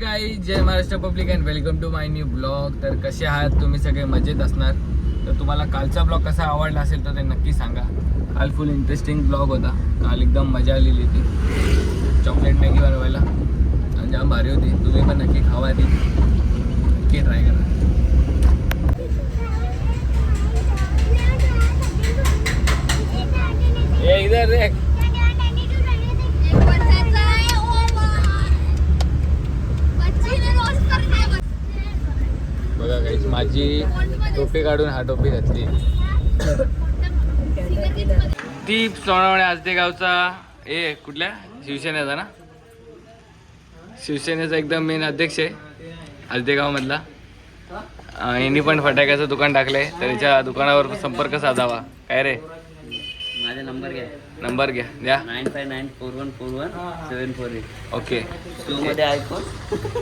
काही जय Maharashtra public and welcome to my new blog तर कसे आहात? तुम्ही सगळे मजेत असणार. तर तुम्हाला कालचा ब्लॉग कसा आवडला असेल तर ते नक्की सांगा. काल फुल इंटरेस्टिंग ब्लॉग होता. काल एकदम मजा आलेली ती चॉकलेट मॅगी बनवायला. आणि जाम भारी होती. तुम्ही पण नक्की खावा ती नक्की ट्राय करा. इधर देख बघा काही माझी टोपी काढून हा टोपी घातली. दीप सोनावणे आजदेगावचा ए कुठल्या? शिवसेनेचा ना? शिवसेनेचा एकदम मेन अध्यक्ष आहे आजदेगावमधला यांनी पण फटाक्याचं दुकान टाकलंय त्याच्या दुकानावर संपर्क साधावा. काय रे? माझा नंबर घ्या. नंबर घ्या द्या. Nine five nine four one four one seven four eight. Okay. मध्ये ऐकून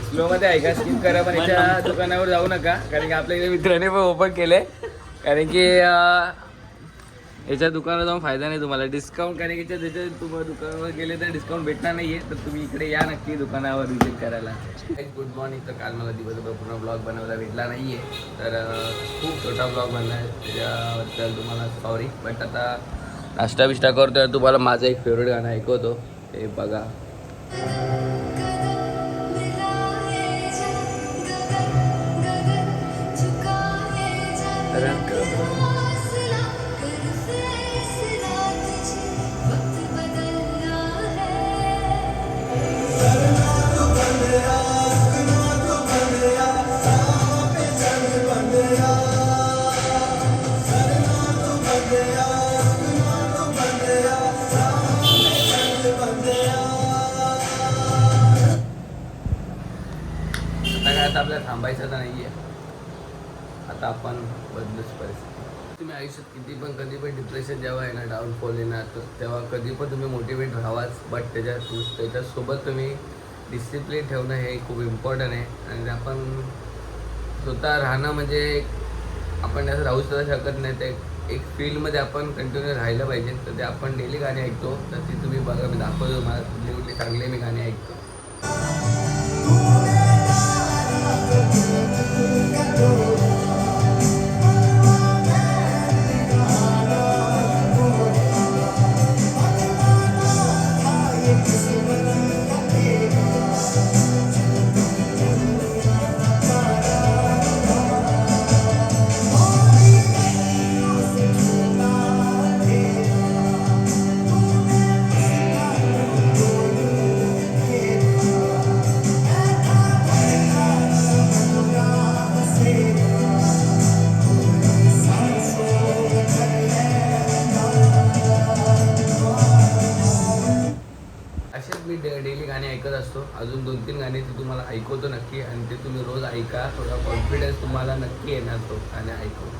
स्लो मध्ये ऐका स्किप करा पण याच्या दुकानावर जाऊ नका. कारण की आपल्या इथे मित्राने पण ओपन केले. कारण की अं, याच्या दुकानावर जाऊन फायदा नाही तुम्हाला. डिस्काउंट कारण की याच्या- त्याच्या तुम्हाला दुकानावर गेले तर डिस्काउंट भेटणार नाहीये. तर तुम्ही इकडे या नक्की दुकानावर विजिट करायला. गुड मॉर्निंग तर काल मला दिवसभर पूर्ण ब्लॉग बनवायला भेटला नाहीये. तर अं, खूप छोटा ब्लॉग बनला आहे. त्याच्याबद्दल तुम्हाला सॉरी बट आता नाश्ता बिष्टा करतोय. तुम्हाला माझं एक फेवरेट गाणं ऐकवतो. हे बघा. थांबायचं तर आहे आता आपण बदलूच पाहिजे तुम्ही आयुष्यात किती पण कधी पण डिप्रेशन जेव्हा येणार डाऊनफॉल येणार तर तेव्हा कधी पण तुम्ही मोटिवेट राहावाच. बट त्याच्या त्याच्यासोबत तुम्ही डिसिप्लिन ठेवणं हे खूप इम्पॉर्टंट आहे. आणि आपण स्वतः राहणं म्हणजे आपण त्याचं राहू सुद्धा शकत नाही. ते एक फील्डमध्ये आपण कंटिन्यू राहिलं पाहिजे. तर ते आपण डेली गाणी ऐकतो. तर ती तुम्ही बघा मी दाखवतो मला कुठली कुठली चांगले मी गाणी ऐकतो. असतो. अजून दोन तीन गाणी ते तुम्हाला ऐकवतो नक्की आणि ते तुम्ही रोज ऐका. थोडा कॉन्फिडन्स तुम्हाला नक्की येणार तो गाणे ऐकवतो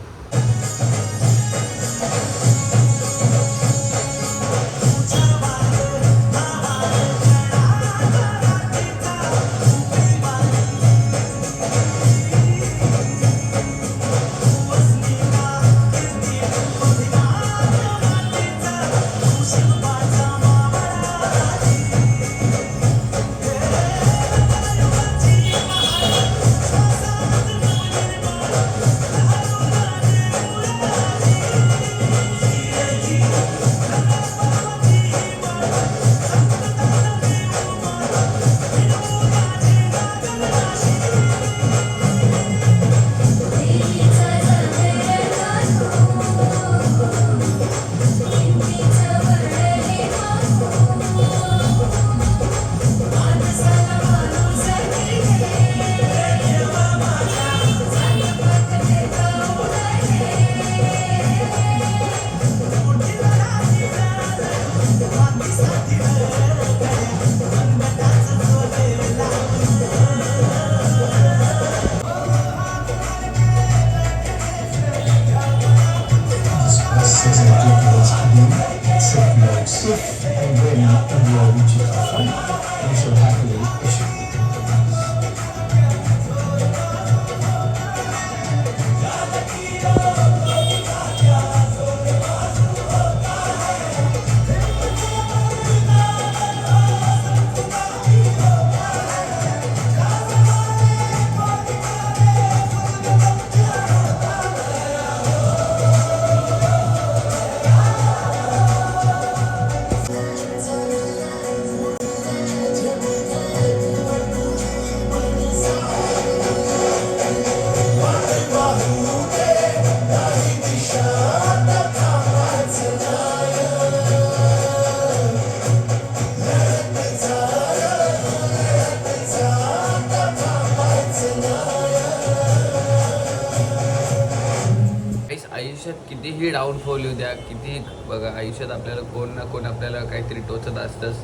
आयुष्यात कितीही डाऊनफॉल येऊ द्या कितीही बघा आयुष्यात आपल्याला कोण ना कोण आपल्याला काहीतरी टोचत असतंच.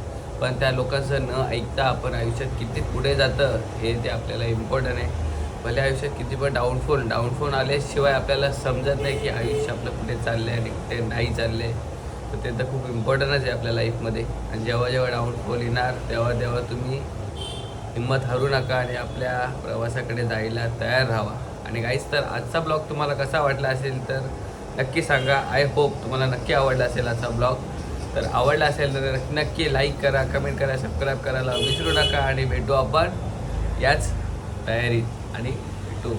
पण त्या लोकांचं न ऐकता आपण आयुष्यात किती पुढे जातं हे ते आपल्याला इम्पॉर्टंट आहे. भले आयुष्यात किती पण डाऊनफॉल डाऊनफॉल आल्याशिवाय आपल्याला समजत नाही की आयुष्य आपलं कुठे चाललं आहे आणि कुठे नाही चाललं आहे तर ते तर खूप इम्पॉर्टंटच आहे आपल्या लाईफमध्ये आणि जेव्हा जेव्हा डाऊनफॉल येणार तेव्हा तेव्हा तुम्ही हिंमत हरू नका आणि आपल्या प्रवासाकडे जायला तयार राहा. आणि काहीच तर आजचा ब्लॉग तुम्हाला कसा वाटला असेल तर नक्की सांगा. आय होप तुम्हाला नक्की आवडला असेल आजचा ब्लॉग तर आवडला असेल तर नक्की- नक्की लाईक करा कमेंट करा सबस्क्राईब करायला विसरू नका आणि भेटू आपण याच तयारीत. आणि भेटू.